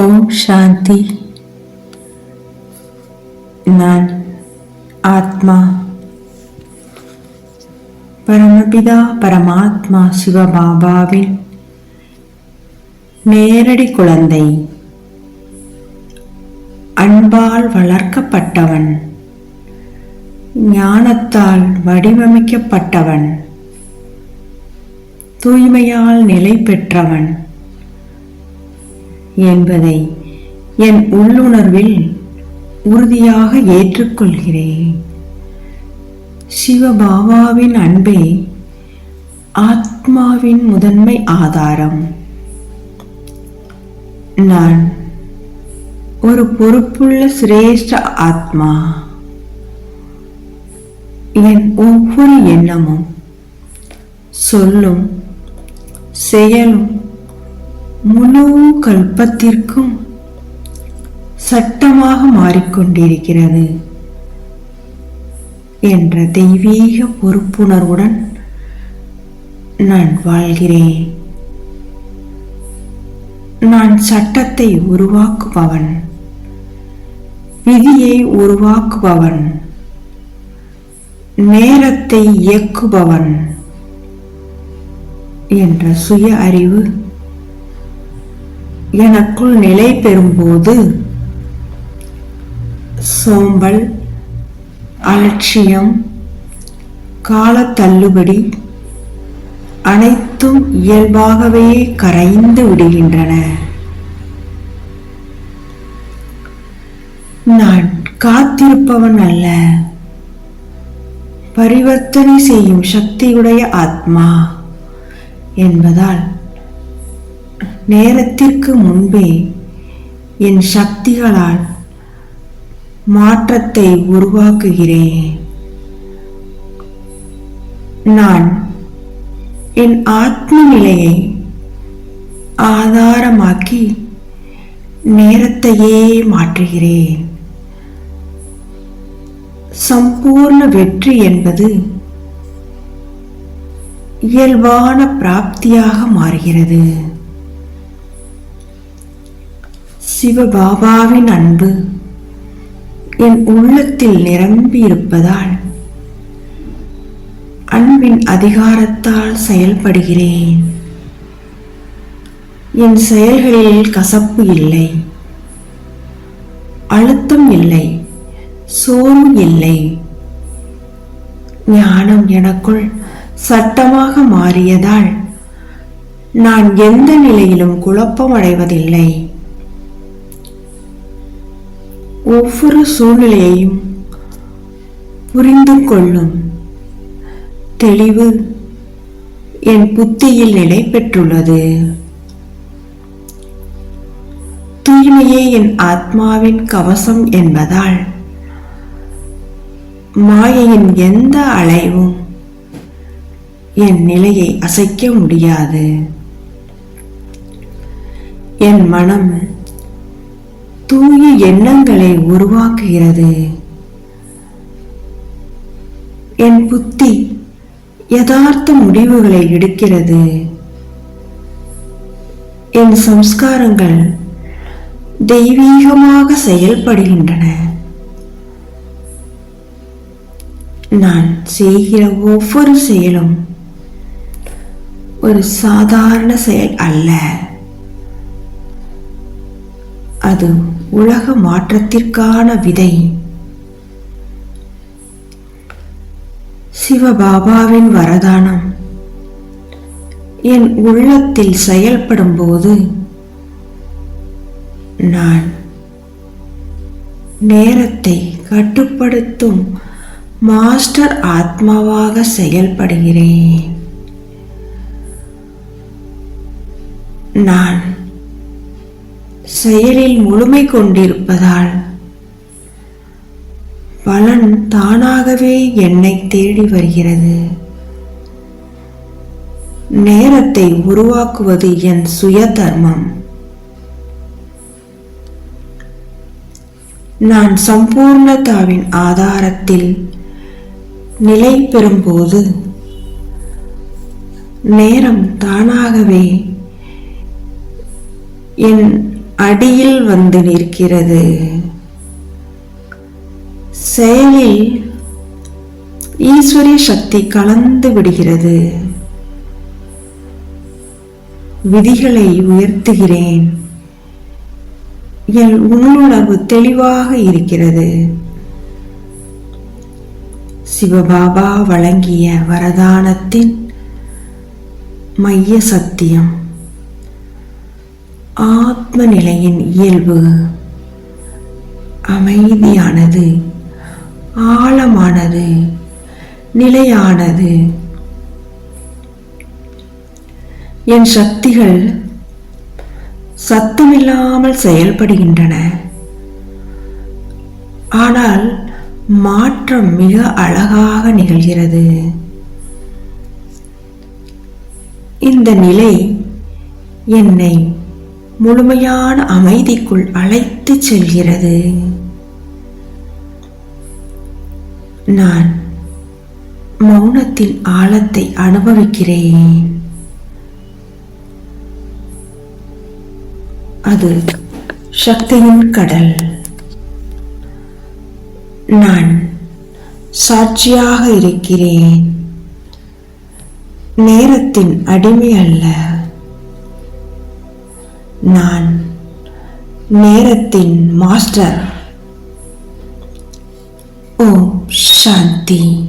ஓம் சாந்தி. நான் ஆத்மா. பரமபிதா பரமாத்மா சிவபாபாவின் நேரடி குழந்தை. அன்பால் வளர்க்கப்பட்டவன். ஞானத்தால் வடிவமைக்கப்பட்டவன். தூய்மையால் நிலை பெற்றவன். என்பதை என் உள்ளுணர்வில் உறுதியாக ஏற்றுக்கொள்கிறேன். சிவபாபாவின் அன்பே ஆத்மாவின் முதன்மை ஆதாரம். நான் ஒரு பொறுப்புள்ள சிரேஷ்ட ஆத்மா. என் ஒவ்வொரு எண்ணமும் சொல்லும் செயலும் முழு கல்பத்திற்கும் சட்டமாக மாறிக்கொண்டிருக்கிறது என்ற தெய்வீக பொறுப்புணர்வுடன் நான் வாழ்கிறேன். நான் சட்டத்தை உருவாக்குபவன் விதியை உருவாக்குபவன் நேரத்தை இயக்குபவன் என்ற சுய அறிவு எனக்குள் நிலை பெறும்போது சோம்பல் அலட்சியம் கால தள்ளுபடி அனைத்தும் இயல்பாகவே கரைந்து விடுகின்றன. நான் காத்திருப்பவன் அல்ல. பரிவர்த்தனை செய்யும் சக்தியுடைய ஆத்மா என்பதால் நேரத்திற்கு முன்பே என் சக்திகளால் மாற்றத்தை உருவாக்குகிறேன். நான் என் ஆத்ம நிலையை ஆதாரமாக்கி நேரத்தையே மாற்றுகிறேன். சம்பூர்ண வெற்றி என்பது இயல்பான பிராப்தியாக மாறுகிறது. சிவபாபாவின் அன்பு என் உள்ளத்தில் நிரம்பி இருப்பதால் அன்பின் அதிகாரத்தால் செயல்படுகிறேன். என் செயல்களில் கசப்பு இல்லை. அழுத்தம் இல்லை. சோர்வு இல்லை. ஞானம் எனக்குள் சட்டமாக மாறியதால் நான் எந்த நிலையிலும் குழப்பமடைவதில்லை. ஒவ்வொரு சூழ்நிலையையும் புரிந்து கொள்ளும் தெளிவு என் புத்தியில் நிலை பெற்றுள்ளது. தூய்மையே என் ஆத்மாவின் கவசம் என்பதால் மாயையின் எந்த அலைவும் என் நிலையை அசைக்க முடியாது. என் மனம் தூய எண்ணங்களை உருவாக்குகிறது. என் புத்தி யதார்த்த முடிவுகளை எடுக்கிறது. என் சம்ஸ்காரங்கள் தெய்வீகமாக செயல்படுகின்றன. நான் செய்கிற ஒவ்வொரு செயலும் ஒரு சாதாரண செயல் அல்ல. அது உலக மாற்றத்திற்கான விதை. சிவபாபாவின் வரதானம். என் உள்ளத்தில் செயல்படும் போது நான் நேரத்தை கட்டுப்படுத்தும் மாஸ்டர் ஆத்மாவாக செயல்படுகிறேன். நான் செயலில் முழுமை கொண்டிருப்பதால் பலன் தானாகவே என்னை தேடி வருகிறது. நேரத்தை உருவாக்குவது என் சுய தர்மம் நான் சம்பூர்ணதாவின் ஆதாரத்தில் நிலை பெறும்போது நேரம் தானாகவே என் அடியில் வந்து நிற்கிறது. செயலில் ஈஸ்வரிய சக்தி கலந்து விடுகிறது. விதிகளை உயர்த்துகிறேன். என் உள்ளுணர்வு தெளிவாக இருக்கிறது. சிவபாபா வழங்கிய வரதானத்தின் மைய சத்தியம். ஆத்ம நிலையின் இயல்பு. அமைதியானது ஆழமானது நிலையானது. என் சக்திகள் சத்தமில்லாமல் செயல்படுகின்றன. ஆனால் மாற்றம் மிக அழகாக நிகழ்கிறது. இந்த நிலை என்னை முழுமையான அமைதிக்குள் அழைத்து செல்கிறது. நான் மௌனத்தின் ஆழத்தை அனுபவிக்கிறேன். அது சக்தியின் கடல். நான் சாட்சியாக இருக்கிறேன். நேரத்தின் அடிமை அல்ல. நான் நேரத்தின் மாஸ்டர். ஓம் சாந்தி.